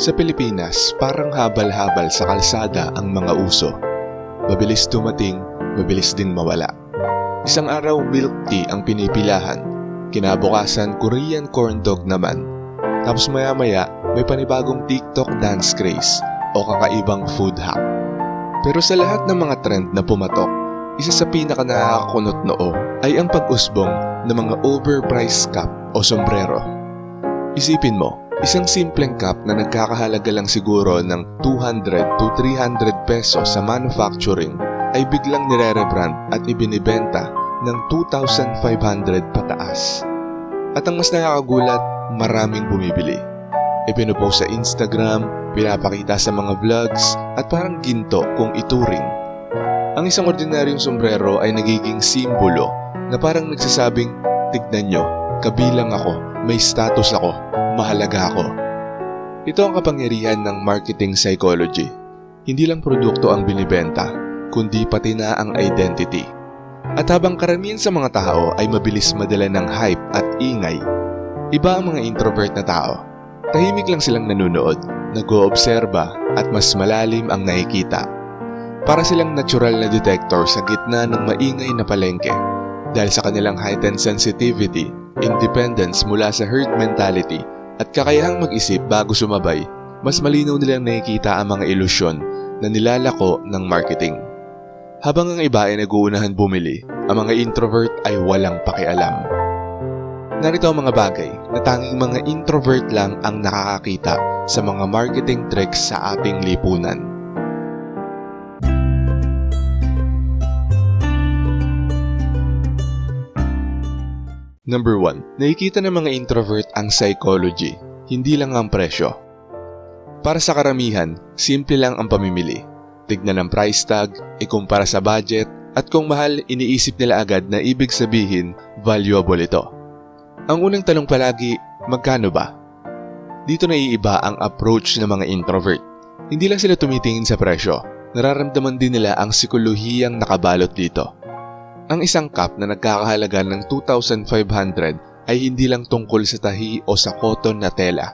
Sa Pilipinas, parang habal-habal sa kalsada ang mga uso. Mabilis dumating, mabilis ding mawala. Isang araw milk tea ang pinipilahan. Kinabukasan Korean corn dog naman. Tapos maya-maya may panibagong TikTok dance craze o kakaibang food hack. Pero sa lahat ng mga trend na pumatok, isa sa pinaka nakakakunot noo ay ang pag-usbong ng mga overpriced cup o sombrero. Isipin mo, isang simpleng cup na nagkakahalaga lang siguro ng 200 to 300 pesos sa manufacturing ay biglang nire-rebrand at ibinibenta ng 2,500 pataas. At ang mas nakakagulat, maraming bumibili. Ipinupost sa Instagram, pinapakita sa mga vlogs, at parang ginto kung ituring. Ang isang ordinaryong sombrero ay nagiging simbolo na parang nagsasabing, tignan nyo, kabilang ako, may status ako, mahalaga ako. Ito ang kapangyarihan ng marketing psychology. Hindi lang produkto ang binibenta, kundi pati na ang identity. At habang karamihan sa mga tao ay mabilis madala ng hype at ingay, iba ang mga introvert na tao. Tahimik lang silang nanonood, nag-oobserba at mas malalim ang nakikita. Para silang natural na detector sa gitna ng maingay na palengke dahil sa kanilang heightened sensitivity, independence mula sa herd mentality at kakayahang mag-isip bago sumabay, mas malinaw nilang nakikita ang mga ilusyon na nilalako ng marketing. Habang ang iba ay nag-uunahan bumili, ang mga introvert ay walang pakialam. Narito ang mga bagay na tanging mga introvert lang ang nakakakita sa mga marketing tricks sa ating lipunan. Number 1. Nakikita ng mga introvert ang psychology, hindi lang ang presyo. Para sa karamihan, simple lang ang pamimili. Tignan ang price tag, ikumpara sa budget, at kung mahal, iniisip nila agad na ibig sabihin valuable ito. Ang unang tanong palagi, magkano ba? Dito naiiba ang approach ng mga introvert. Hindi lang sila tumitingin sa presyo, nararamdaman din nila ang psikolohiyang nakabalot dito. Ang isang cup na nagkakahalaga ng 2,500 ay hindi lang tungkol sa tahi o sa cotton na tela.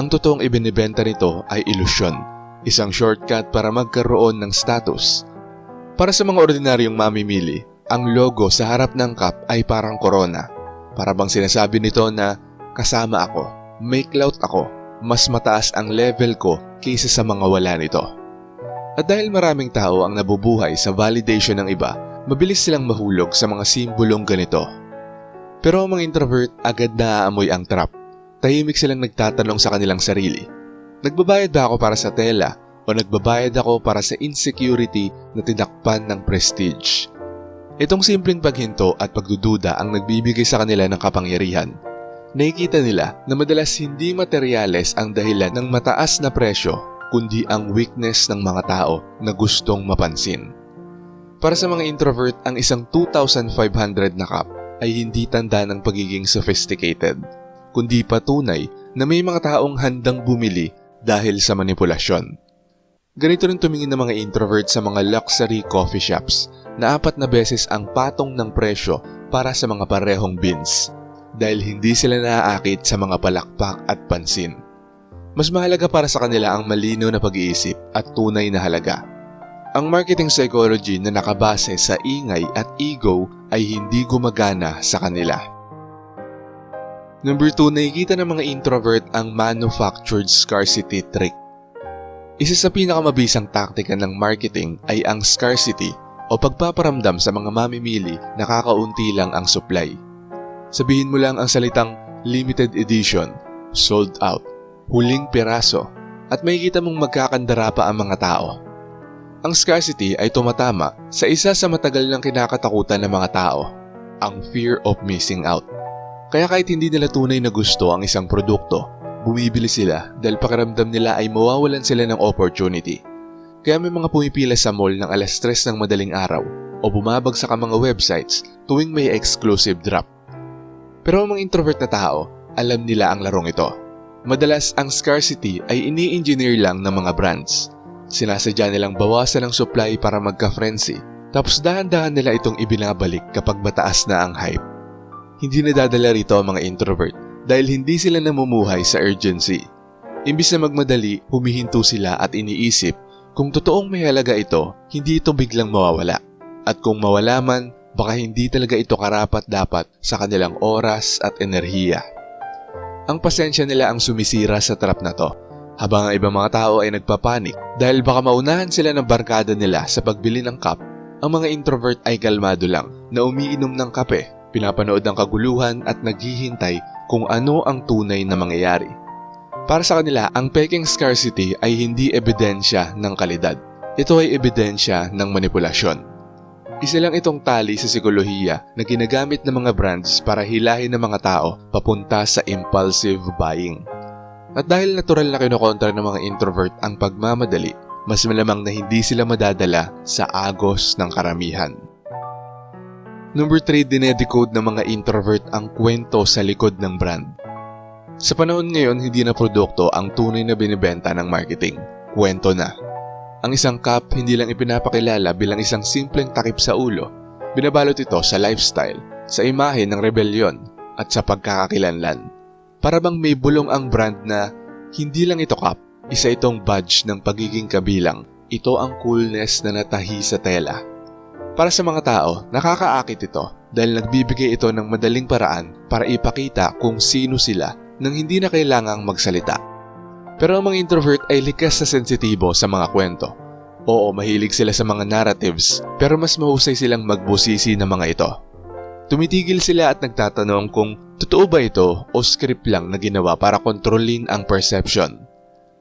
Ang totoong ibinibenta nito ay ilusyon, isang shortcut para magkaroon ng status. Para sa mga ordinaryong mamimili, ang logo sa harap ng cup ay parang corona. Para bang sinasabi nito na kasama ako, may clout ako, mas mataas ang level ko kaysa sa mga wala nito. At dahil maraming tao ang nabubuhay sa validation ng iba, mabilis silang mahulog sa mga simbolong ganito. Pero ang mga introvert agad naaamoy ang trap. Tahimik silang nagtatanong sa kanilang sarili. Nagbabayad ba ako para sa tela o nagbabayad ako para sa insecurity na tinakpan ng prestige? Itong simpleng paghinto at pagdududa ang nagbibigay sa kanila ng kapangyarihan. Nakikita nila na madalas hindi materyales ang dahilan ng mataas na presyo kundi ang weakness ng mga tao na gustong mapansin. Para sa mga introvert, ang isang 2,500 na cup ay hindi tanda ng pagiging sophisticated, kundi patunay na may mga taong handang bumili dahil sa manipulasyon. Ganito rin tumingin ng mga introvert sa mga luxury coffee shops na apat na beses ang patong ng presyo para sa mga parehong beans dahil hindi sila naaakit sa mga palakpak at pansin. Mas mahalaga para sa kanila ang malino na pag-iisip at tunay na halaga. Ang marketing psychology na nakabase sa ingay at ego ay hindi gumagana sa kanila. Number 2, nakikita ng mga introvert ang manufactured scarcity trick. Isa sa pinakamabisang taktika ng marketing ay ang scarcity o pagpaparamdam sa mga mamimili na kakaunti lang ang supply. Sabihin mo lang ang salitang limited edition, sold out, huling piraso, at makikita mong magkakandara pa ang mga tao. Ang scarcity ay tumatama sa isa sa matagal ng kinakatakutan ng mga tao, ang fear of missing out. Kaya kahit hindi nila tunay na gusto ang isang produkto, bumibili sila dahil pakiramdam nila ay mawawalan sila ng opportunity. Kaya may mga pumipila sa mall ng alas 3 ng madaling araw o bumabagsak ang mga websites tuwing may exclusive drop. Pero ang mga introvert na tao, alam nila ang larong ito. Madalas ang scarcity ay ini-engineer lang ng mga brands Sinasadya nilang bawasan ang supply para magka-frenzy, tapos dahan-dahan nila itong ibinabalik kapag mataas na ang hype. Hindi nadadala rito ang mga introvert dahil hindi sila namumuhay sa urgency. Imbis na magmadali, humihinto sila at iniisip kung totoong may halaga ito, hindi ito biglang mawawala. At kung mawala man, baka hindi talaga ito karapat dapat sa kanilang oras at enerhiya. Ang pasensya nila ang sumisira sa trap na to, habang ang ibang mga tao ay nagpapanik dahil baka maunahan sila ng barkada nila sa pagbili ng cup, ang mga introvert ay kalmado lang na umiinom ng kape, pinapanood ng kaguluhan at naghihintay kung ano ang tunay na mangyayari. Para sa kanila, ang peking scarcity ay hindi ebidensya ng kalidad. Ito ay ebidensya ng manipulasyon. Isa lang itong tali sa psikolohiya na ginagamit ng mga brands para hilahin ng mga tao papunta sa impulsive buying. At dahil natural na kinokontra ng mga introvert ang pagmamadali, mas malamang na hindi sila madadala sa agos ng karamihan. Number 3, dinedecode ng mga introvert ang kwento sa likod ng brand. Sa panahon ngayon, hindi na produkto ang tunay na binibenta ng marketing. Kwento na. Ang isang cup hindi lang ipinapakilala bilang isang simpleng takip sa ulo. Binabalot ito sa lifestyle, sa imahe ng rebelyon, at sa pagkakakilanlan. Para bang may bulong ang brand na hindi lang ito cup, isa itong badge ng pagiging kabilang. Ito ang coolness na natahi sa tela. Para sa mga tao, nakakaakit ito dahil nagbibigay ito ng madaling paraan para ipakita kung sino sila nang hindi na kailangang magsalita. Pero ang mga introvert ay likas sa sensitibo sa mga kwento. Oo, mahilig sila sa mga narratives, pero mas mahusay silang magbusisi ng mga ito. Tumitigil sila at nagtatanong kung totoo ba ito o script lang na ginawa para kontrolin ang perception.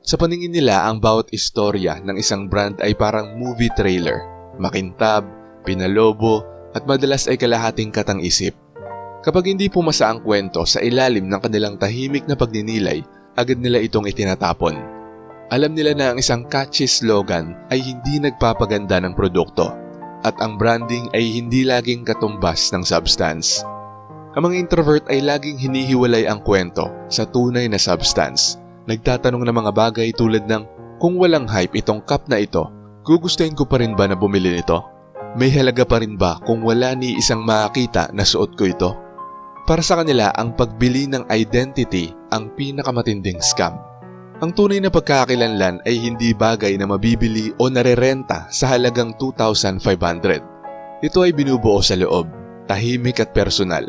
Sa paningin nila, ang bawat istorya ng isang brand ay parang movie trailer, makintab, pinalobo, at madalas ay kalahating katang isip. Kapag hindi pumasa ang kwento sa ilalim ng kanilang tahimik na pagninilay, agad nila itong itinatapon. Alam nila na ang isang catchy slogan ay hindi nagpapaganda ng produkto at ang branding ay hindi laging katumbas ng substance. Ang mga introvert ay laging hinihiwalay ang kwento sa tunay na substance. Nagtatanong ng mga bagay tulad ng kung walang hype itong cup na ito, gugustuhin ko pa rin ba na bumili nito? May halaga pa rin ba kung wala ni isang makakita na suot ko ito? Para sa kanila, ang pagbili ng identity ang pinakamatinding scam. Ang tunay na pagkakakilanlan ay hindi bagay na mabibili o narerenta sa halagang 2,500. Ito ay binubuo sa loob, tahimik at personal.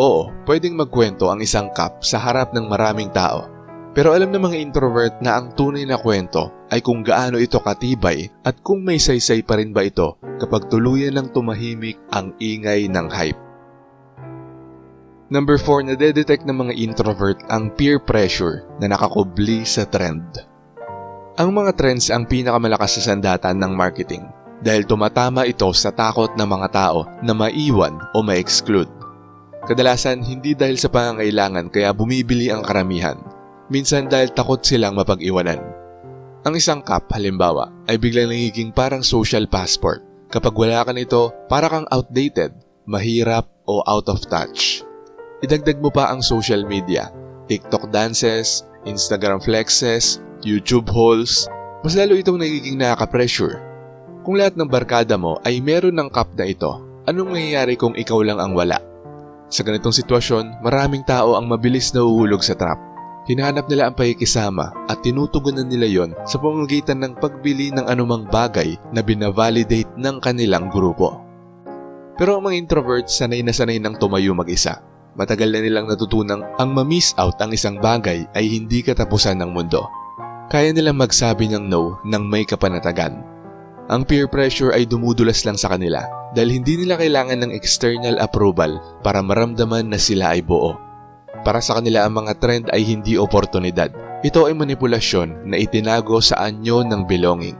Oo, pwedeng magkwento ang isang cup sa harap ng maraming tao. Pero alam ng mga introvert na ang tunay na kwento ay kung gaano ito katibay at kung may saysay pa rin ba ito kapag tuluyan ng tumahimik ang ingay ng hype. Number 4, nadedetect ng mga introvert ang peer pressure na nakakubli sa trend. Ang mga trends ang pinakamalakas sa sandatan ng marketing dahil tumatama ito sa takot ng mga tao na maiwan o ma-exclude. Kadalasan hindi dahil sa pangangailangan kaya bumibili ang karamihan. Minsan dahil takot silang mapag-iwanan. Ang isang cup, halimbawa, ay biglang nagiging parang social passport. Kapag wala ka nito, para kang outdated, mahirap o out of touch. Idagdag mo pa ang social media, TikTok dances, Instagram flexes, YouTube hauls, mas lalo itong nagiging nakaka-pressure. Kung lahat ng barkada mo ay meron ng cup na ito, anong mangyayari kung ikaw lang ang wala? Sa ganitong sitwasyon, maraming tao ang mabilis na uhulog sa trap. Hinahanap nila ang pakikisama at tinutugunan nila yon sa pamamagitan ng pagbili ng anumang bagay na binavalidate ng kanilang grupo. Pero ang mga introverts sanay na sanay ng tumayo mag-isa Matagal na nilang natutunang ang ma-miss out ang isang bagay ay hindi katapusan ng mundo. Kaya nilang magsabi ng no nang may kapanatagan. Ang peer pressure ay dumudulas lang sa kanila dahil hindi nila kailangan ng external approval para maramdaman na sila ay buo. Para sa kanila ang mga trend ay hindi oportunidad. Ito ay manipulasyon na itinago sa anyo ng belonging.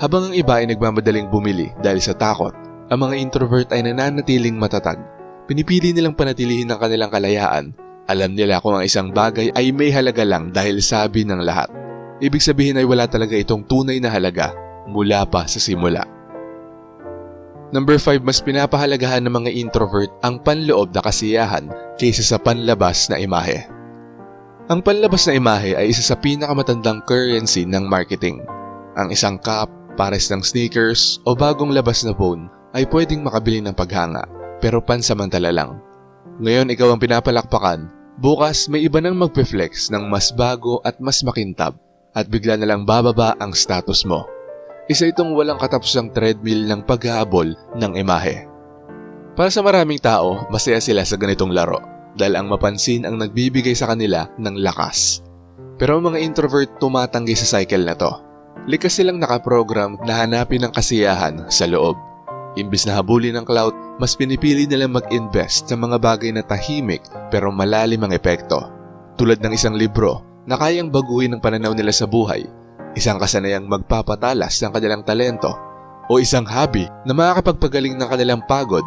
Habang ang iba ay nagmamadaling bumili dahil sa takot, ang mga introvert ay nananatiling matatag Pinipili nilang panatilihin ang kanilang kalayaan. Alam nila kung ang isang bagay ay may halaga lang dahil sabi ng lahat. Ibig sabihin ay wala talaga itong tunay na halaga mula pa sa simula. Number 5, mas pinapahalagahan ng mga introvert ang panloob na kasiyahan kaysa sa panlabas na imahe. Ang panlabas na imahe ay isa sa pinakamatandang currency ng marketing. Ang isang cup, pares ng sneakers o bagong labas na phone ay pwedeng makabili ng paghanga pero pansamantala lang. Ngayon ikaw ang pinapalakpakan, Bukas may iba nang magpe-flex ng mas bago at mas makintab at bigla na lang bababa ang status mo. Isa itong walang katapusang treadmill ng paghahabol ng imahe. Para sa maraming tao, masaya sila sa ganitong laro dahil ang mapansin ang nagbibigay sa kanila ng lakas. Pero ang mga introvert tumatanggi sa cycle na to. Likas silang nakaprogram na hanapin ang kasiyahan sa loob. Imbis na habulin ng clout, mas pinipili nilang mag-invest sa mga bagay na tahimik pero malalim ang epekto. Tulad ng isang libro na kayang baguhin ang pananaw nila sa buhay, isang kasanayang magpapatalas ng kanilang talento, o isang hobby na makakapagpagaling ng kanilang pagod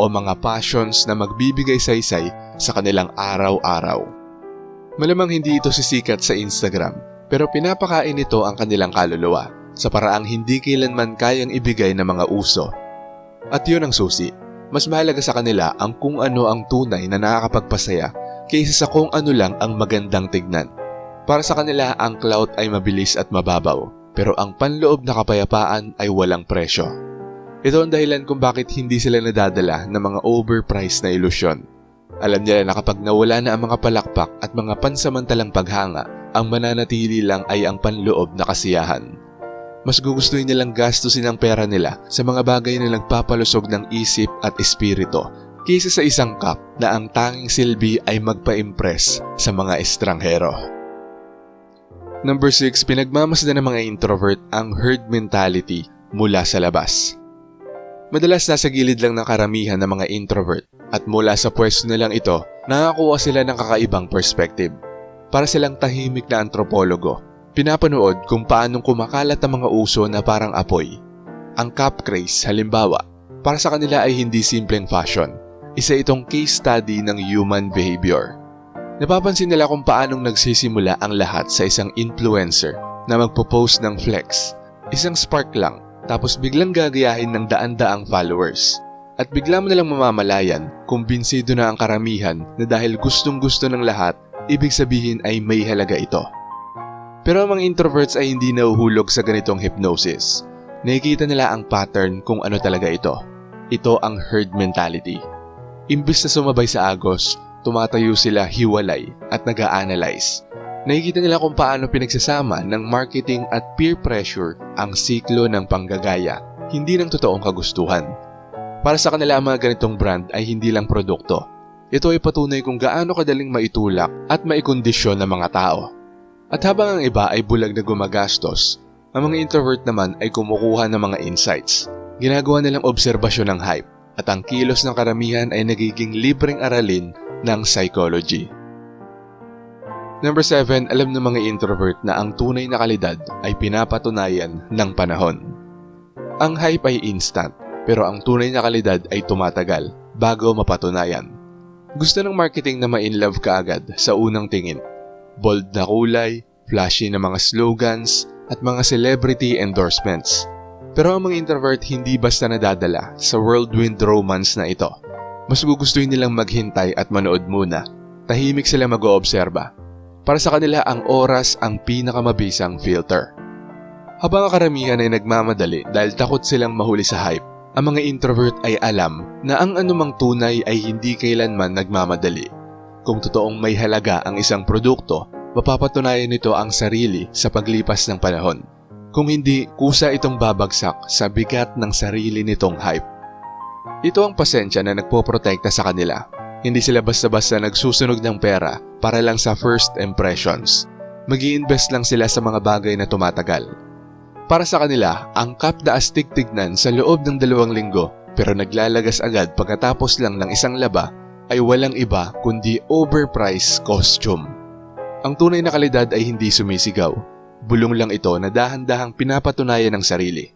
o mga passions na magbibigay saysay sa kanilang araw-araw. Malamang hindi ito sisikat sa Instagram pero pinapakain nito ang kanilang kaluluwa sa paraang hindi kailanman kayang ibigay ng mga uso. At yun ang susi. Mas mahalaga sa kanila ang kung ano ang tunay na nakakapagpasaya kaysa sa kung ano lang ang magandang tignan. Para sa kanila, ang clout ay mabilis at mababaw, pero ang panloob na kapayapaan ay walang presyo. Ito ang dahilan kung bakit hindi sila nadadala ng mga overpriced na ilusyon. Alam nila na kapag nawala na ang mga palakpak at mga pansamantalang paghanga, ang mananatili lang ay ang panloob na kasiyahan. Mas gugustuhin nilang gastusin ang pera nila sa mga bagay na nagpapalusog ng isip at espiritu kaysa sa isang cup na ang tanging silbi ay magpa-impress sa mga estranghero. Number 6, pinagmamasdan ng mga introvert ang herd mentality mula sa labas. Madalas nasa gilid lang ng karamihan ng mga introvert at mula sa pwesto nilang ito, nakakuha sila ng kakaibang perspective. Para silang tahimik na antropologo, pinapanood kung paanong kumakalat ang mga uso na parang apoy. Ang cap craze, halimbawa, para sa kanila ay hindi simpleng fashion. Isa itong case study ng human behavior. Napapansin nila kung paanong nagsisimula ang lahat sa isang influencer na magpo-post ng flex. Isang spark lang, tapos biglang gagayahin ng daan-daang followers. At bigla mo nalang mamamalayan, kumbinsido na ang karamihan na dahil gustong-gusto ng lahat, ibig sabihin ay may halaga ito. Pero ang mga introverts ay hindi nahuhulog sa ganitong hypnosis. Nakikita nila ang pattern kung ano talaga ito. Ito ang herd mentality. Imbis na sumabay sa agos, tumatayo sila hiwalay at nag-a-analyze. Nakikita nila kung paano pinagsasama ng marketing at peer pressure ang siklo ng panggagaya, hindi ng totoong kagustuhan. Para sa kanila ang mga ganitong brand ay hindi lang produkto. Ito ay patunay kung gaano kadaling maitulak at maikondisyon ng mga tao. At habang ang iba ay bulag na gumagastos, ang mga introvert naman ay kumukuha ng mga insights. Ginagawa nilang obserbasyon ng hype at ang kilos ng karamihan ay nagiging libreng aralin ng psychology. Number 7, alam ng mga introvert na ang tunay na kalidad ay pinapatunayan ng panahon. Ang hype ay instant, pero ang tunay na kalidad ay tumatagal bago mapatunayan. Gusto ng marketing na ma-inlove ka agad sa unang tingin. Bold na kulay, flashy na mga slogans, at mga celebrity endorsements. Pero ang mga introvert hindi basta nadadala sa whirlwind romance na ito. Mas gugustuhin nilang maghintay at manood muna. Tahimik sila mag-oobserba. Para sa kanila ang oras ang pinakamabisang filter. Habang ang karamihan ay nagmamadali dahil takot silang mahuli sa hype, ang mga introvert ay alam na ang anumang tunay ay hindi kailanman nagmamadali. Kung totoong may halaga ang isang produkto, mapapatunayan nito ang sarili sa paglipas ng panahon. Kung hindi, kusa itong babagsak sa bigat ng sarili nitong hype. Ito ang pasensya na nagpoprotekta sa kanila. Hindi sila basta-basta nagsusunog ng pera para lang sa first impressions. mag invest lang sila sa mga bagay na tumatagal. Para sa kanila, ang cup na astig tignan sa loob ng dalawang linggo pero naglalagas agad pagkatapos lang ng isang laba ay walang iba kundi overpriced costume. Ang tunay na kalidad ay hindi sumisigaw. Bulong lang ito na dahan-dahang pinapatunayan ng sarili.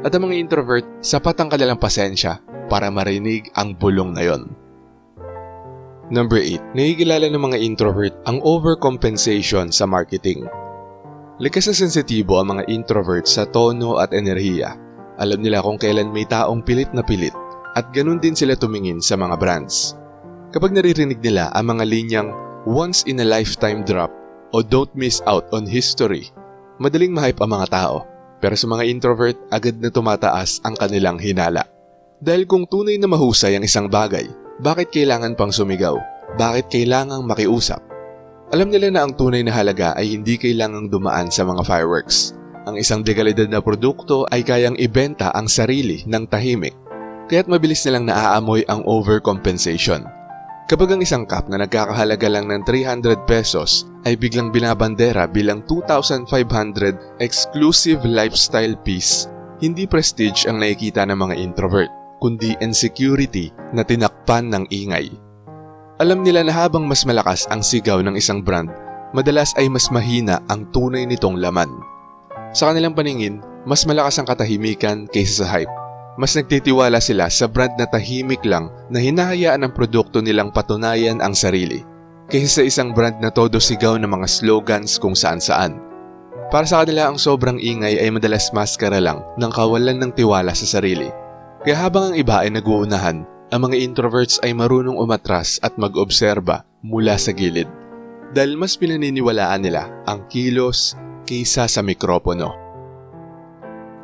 At ang mga introvert, sapat ang kanilang pasensya para marinig ang bulong na yon. Number 8. Nakikilala ng mga introvert ang overcompensation sa marketing. Likas na sensitibo ang mga introvert sa tono at enerhiya. Alam nila kung kailan may taong pilit na pilit at ganun din sila tumingin sa mga brands. Kapag naririnig nila ang mga linyang once in a lifetime drop o don't miss out on history, madaling mahype ang mga tao. Pero sa mga introvert, agad na tumataas ang kanilang hinala. Dahil kung tunay na mahusay ang isang bagay, bakit kailangan pang sumigaw? bakit kailangang makiusap. Alam nila na ang tunay na halaga ay hindi kailangang dumaan sa mga fireworks. Ang isang dekalidad na produkto ay kayang ibenta ang sarili ng tahimik, kaya't mabilis nilang naaamoy ang overcompensation. Kapag ang isang cup na nagkakahalaga lang ng 300 pesos ay biglang binabandera bilang 2,500 exclusive lifestyle piece, hindi prestige ang nakikita ng mga introvert, kundi insecurity na tinakpan ng ingay. Alam nila na habang mas malakas ang sigaw ng isang brand, madalas ay mas mahina ang tunay nitong laman. Sa kanilang paningin, mas malakas ang katahimikan kaysa sa hype mas nagtitiwala sila sa brand na tahimik lang na hinahayaan ng produkto nilang patunayan ang sarili, kaysa sa isang brand na todo sigaw ng mga slogans kung saan saan. Para sa kanila ang sobrang ingay ay madalas maskara lang ng kawalan ng tiwala sa sarili. Kaya habang ang iba ay naguunahan, ang mga introverts ay marunong umatras at mag-obserba mula sa gilid. Dahil mas pinaniniwalaan nila ang kilos kaysa sa mikropono.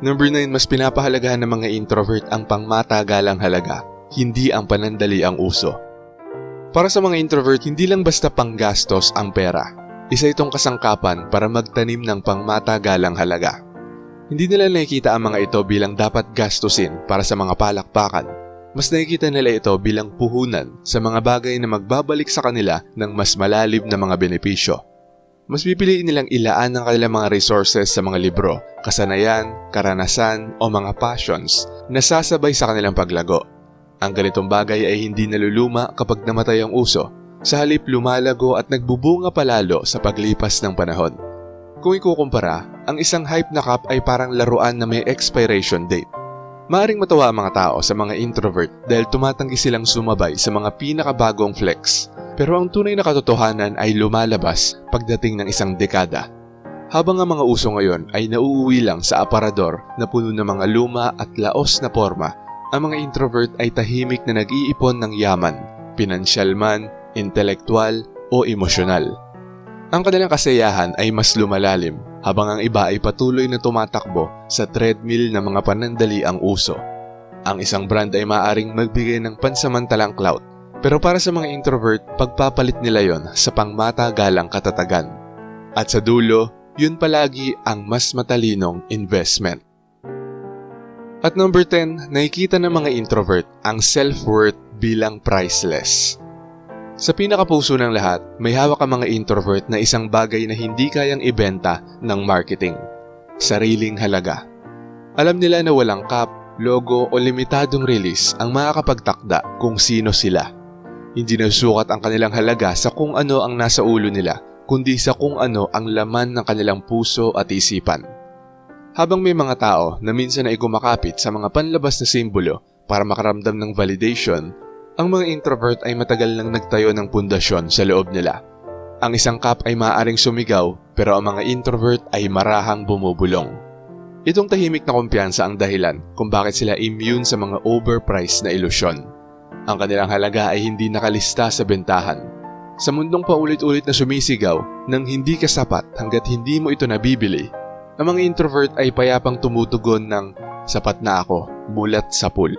Number 9, mas pinapahalagahan ng mga introvert ang pangmatagalang halaga, hindi ang panandali ang uso. Para sa mga introvert, hindi lang basta panggastos ang pera. Isa itong kasangkapan para magtanim ng pangmatagalang halaga. Hindi nila nakikita ang mga ito bilang dapat gastusin para sa mga palakpakan. Mas nakikita nila ito bilang puhunan sa mga bagay na magbabalik sa kanila ng mas malalim na mga benepisyo. Mas pipiliin nilang ilaan ang kanilang mga resources sa mga libro, kasanayan, karanasan o mga passions na sasabay sa kanilang paglago. Ang ganitong bagay ay hindi naluluma kapag namatay ang uso, sa halip lumalago at nagbubunga palalo sa paglipas ng panahon. Kung ikukumpara, ang isang hype na cup ay parang laruan na may expiration date. Maaring matawa ang mga tao sa mga introvert dahil tumatanggi silang sumabay sa mga pinakabagong flex pero ang tunay na katotohanan ay lumalabas pagdating ng isang dekada. Habang ang mga uso ngayon ay nauuwi lang sa aparador na puno ng mga luma at laos na forma, ang mga introvert ay tahimik na nag-iipon ng yaman, pinansyal man, intelektual o emosyonal. Ang kanilang kasayahan ay mas lumalalim habang ang iba ay patuloy na tumatakbo sa treadmill ng mga panandali ang uso. Ang isang brand ay maaring magbigay ng pansamantalang clout pero para sa mga introvert, pagpapalit nila yon sa pangmatagalang katatagan. At sa dulo, yun palagi ang mas matalinong investment. At number 10, nakikita ng mga introvert ang self-worth bilang priceless. Sa pinakapuso ng lahat, may hawak ang mga introvert na isang bagay na hindi kayang ibenta ng marketing. Sariling halaga. Alam nila na walang cap, logo o limitadong release ang makakapagtakda kung sino sila. Hindi nasukat ang kanilang halaga sa kung ano ang nasa ulo nila, kundi sa kung ano ang laman ng kanilang puso at isipan. Habang may mga tao na minsan ay kumakapit sa mga panlabas na simbolo para makaramdam ng validation, ang mga introvert ay matagal nang nagtayo ng pundasyon sa loob nila. Ang isang kap ay maaaring sumigaw pero ang mga introvert ay marahang bumubulong. Itong tahimik na kumpiyansa ang dahilan kung bakit sila immune sa mga overpriced na ilusyon. Ang kanilang halaga ay hindi nakalista sa bentahan. Sa mundong paulit-ulit na sumisigaw nang hindi ka sapat hanggat hindi mo ito nabibili, ang mga introvert ay payapang tumutugon ng sapat na ako, mulat sa pool.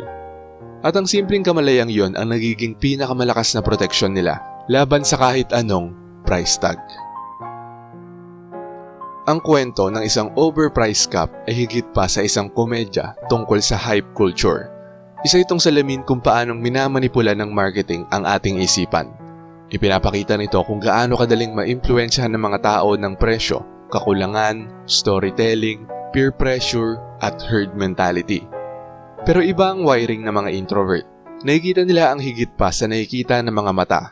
At ang simpleng kamalayang yon ang nagiging pinakamalakas na proteksyon nila laban sa kahit anong price tag. Ang kwento ng isang overpriced cup ay higit pa sa isang komedya tungkol sa hype culture isa itong salamin kung paanong minamanipula ng marketing ang ating isipan. Ipinapakita nito kung gaano kadaling maimpluensyahan ng mga tao ng presyo, kakulangan, storytelling, peer pressure, at herd mentality. Pero iba ang wiring ng mga introvert. Nakikita nila ang higit pa sa nakikita ng mga mata.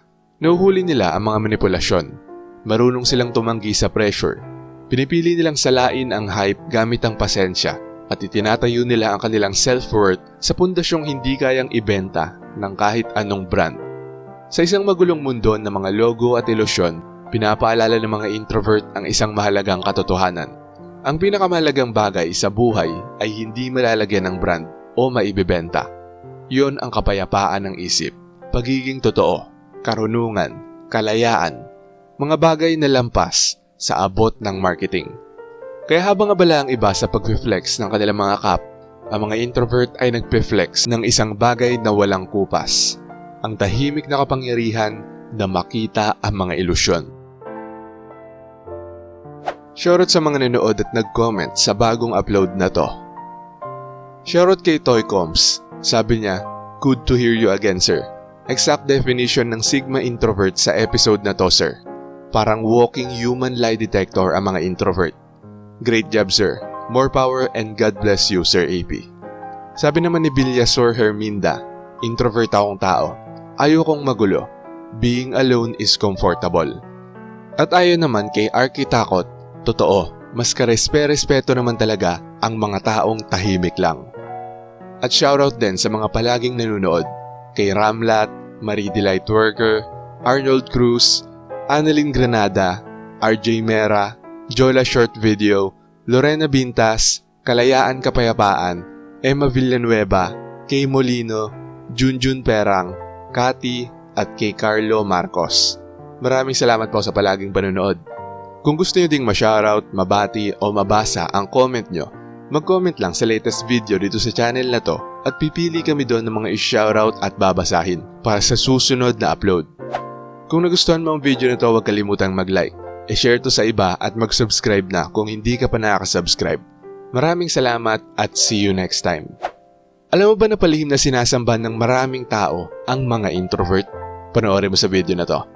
Nauhuli nila ang mga manipulasyon. Marunong silang tumanggi sa pressure. Pinipili nilang salain ang hype gamit ang pasensya at itinatayo nila ang kanilang self-worth sa pundasyong hindi kayang ibenta ng kahit anong brand. Sa isang magulong mundo ng mga logo at ilusyon, pinapaalala ng mga introvert ang isang mahalagang katotohanan. Ang pinakamahalagang bagay sa buhay ay hindi malalagyan ng brand o maibibenta. Iyon ang kapayapaan ng isip, pagiging totoo, karunungan, kalayaan, mga bagay na lampas sa abot ng marketing. Kaya habang abala ang iba sa pag-reflex ng kanilang mga kap, ang mga introvert ay nagpe-flex ng isang bagay na walang kupas. Ang tahimik na kapangyarihan na makita ang mga ilusyon. Shoutout sa mga nanood at nag-comment sa bagong upload na to. Shoutout kay Toycoms. Sabi niya, Good to hear you again, sir. Exact definition ng Sigma introvert sa episode na to, sir. Parang walking human lie detector ang mga introvert. Great job, sir. More power and God bless you, Sir AP. Sabi naman ni Bilyasor Herminda, introvert akong tao. Ayokong magulo. Being alone is comfortable. At ayon naman kay Arkitakot, totoo, mas karespe-respeto naman talaga ang mga taong tahimik lang. At shoutout din sa mga palaging nanonood kay Ramlat, Marie Delight Worker, Arnold Cruz, Annalyn Granada, RJ Mera, Jola Short Video, Lorena Bintas, Kalayaan Kapayapaan, Emma Villanueva, Kay Molino, Junjun Perang, Kati, at kay Carlo Marcos. Maraming salamat po sa palaging panonood. Kung gusto nyo ding ma-shoutout, mabati o mabasa ang comment nyo, mag-comment lang sa latest video dito sa channel na to at pipili kami doon ng mga i-shoutout at babasahin para sa susunod na upload. Kung nagustuhan mo ang video na to, huwag kalimutang mag-like, i-share to sa iba at mag-subscribe na kung hindi ka pa nakaka-subscribe. Maraming salamat at see you next time. Alam mo ba na palihim na sinasamba ng maraming tao ang mga introvert? Panoorin mo sa video na to.